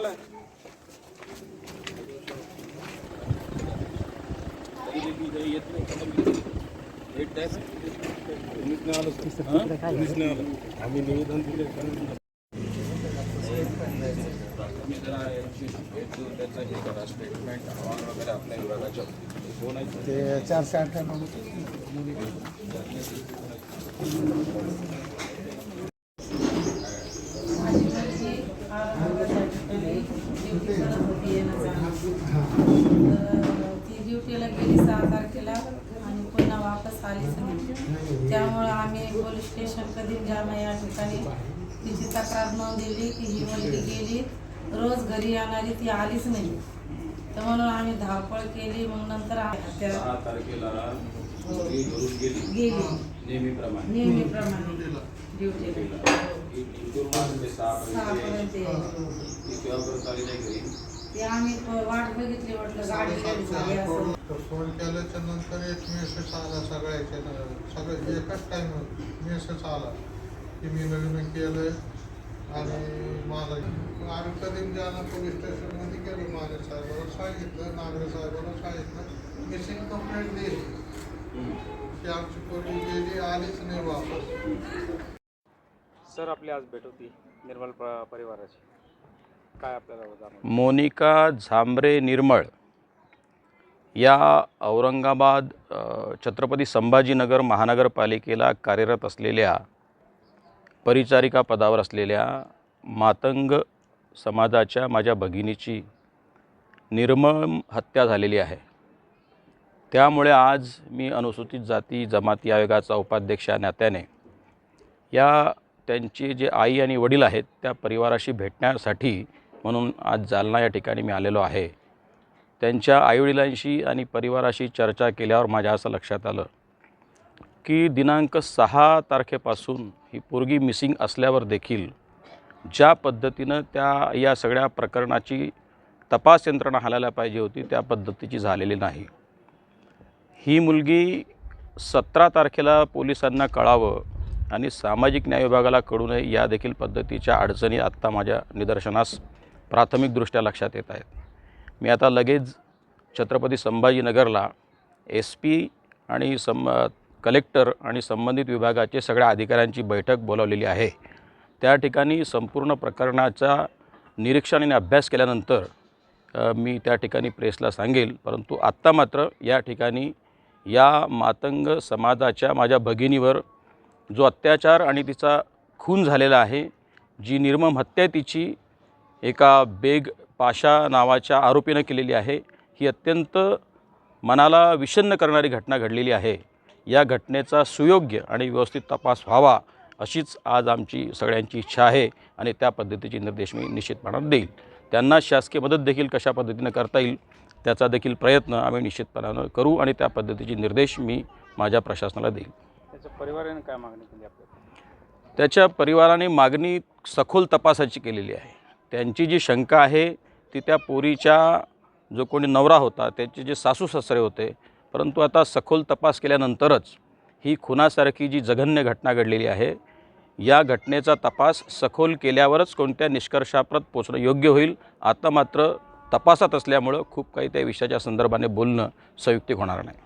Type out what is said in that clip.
आलाय कधी कधी आम्ही निवेदन दिले तुम्ही जरा यांची भेट देऊन त्याचं हे करा स्टेटमेंट अहवाल वगैरे आपल्या विभागाच्या कोण आहे ते चारशे अठ्ठ्याण्णव ती ड्युटीला गेली सहा तारखेला आणि पुन्हा वापस आलीच नाही त्यामुळं आम्ही पोलीस स्टेशन कधी जामा या ठिकाणी तिची तक्रार नोंदवली की ही मुलगी गेली. रोज घरी येणारी ती आलीच नाही. तर म्हणून आम्ही धावपळ केली मग नंतर सहा तारखेला मुलगी घरून गेली. नेहमीप्रमाणे. नेहमीप्रमाणे ड्युटीला. घरी. ते आम्ही प- वाट बघितली म्हटलं गाडी लेट झाली असं. फोन केल्याच्यानंतर एक मेसेज आला सगळ्याच्या सगळं एकच टाइम मेसेज आला की मी लग्न केलंय आणि माझं आम्ही कधी पोलीस स्टेशनमध्ये गेलो नागरे साहेबाला सांगितलं नागरे साहेबाला सांगितलं. मिसिंग कंप्लेंट दिली. की आमची गेली आलीच नाही वापस. सर आपली आज भेट होती निर्मल प- परिवाराची. काय आपल्याला मोनिका झांबरे निर्मळ या औरंगाबाद छत्रपती संभाजीनगर महानगरपालिकेला कार्यरत असलेल्या परिचारिका पदावर असलेल्या मातंग समाजाच्या माझ्या भगिनीची निर्मळ हत्या झालेली आहे. त्यामुळे आज मी अनुसूचित जाती जमाती आयोगाचा उपाध्यक्ष नात्याने या त्यांचे जे आई आणि वडील आहेत त्या परिवाराशी भेटण्यासाठी म्हणून आज जालना या ठिकाणी मी आलेलो आहे. त्यांच्या आईवडिलांशी आणि परिवाराशी चर्चा केल्यावर माझ्या असं लक्षात आलं की दिनांक सहा तारखेपासून ही पोरगी मिसिंग असल्यावर देखील ज्या पद्धतीनं त्या या सगळ्या प्रकरणाची तपास यंत्रणा हालायला पाहिजे होती त्या पद्धतीची झालेली नाही. ही मुलगी सतरा तारखेला पोलिसांना कळावं आणि सामाजिक न्याय विभागाला कळू नये या देखील पद्धतीच्या अडचणी आत्ता माझ्या निदर्शनास प्राथमिकदृष्ट्या लक्षात येत आहेत. मी आता लगेच छत्रपती संभाजीनगरला एस पी आणि सं कलेक्टर आणि संबंधित विभागाचे सगळ्या अधिकाऱ्यांची बैठक बोलावलेली आहे. त्या ठिकाणी संपूर्ण प्रकरणाचा निरीक्षण आणि अभ्यास केल्यानंतर मी त्या ठिकाणी प्रेसला सांगेल परंतु आत्ता मात्र या ठिकाणी या मातंग समाजाच्या माझ्या भगिनीवर जो अत्याचार आणि तिचा खून झालेला आहे जी निर्मम हत्या तिची एका बेग पाशा नावाच्या आरोपीनं केलेली आहे. ही अत्यंत मनाला विषण्ण करणारी घटना घडलेली आहे. या घटनेचा सुयोग्य आणि व्यवस्थित तपास व्हावा अशीच आज आमची सगळ्यांची इच्छा आहे आणि त्या पद्धतीचे निर्देश मी निश्चितपणानं देईल. त्यांना शासकीय मदत देखील कशा पद्धतीनं करता येईल त्याचा देखील प्रयत्न आम्ही निश्चितपणानं करू आणि त्या पद्धतीचे निर्देश मी माझ्या प्रशासनाला देईल. त्याच्या परिवाराने काय मागणी केली आपल्याला त्याच्या परिवाराने मागणी सखोल तपासाची केलेली आहे. त्यांची जी शंका आहे ती त्या पोरीच्या जो कोणी नवरा होता त्याचे जे सासू सासरे होते परंतु आता सखोल तपास केल्यानंतरच ही खुनासारखी जी जघन्य घटना घडलेली आहे या घटनेचा तपास सखोल केल्यावरच कोणत्या निष्कर्षाप्रत पोचणं योग्य होईल आता मात्र तपासात असल्यामुळं खूप काही त्या विषयाच्या संदर्भाने बोलणं संयुक्तिक होणार नाही.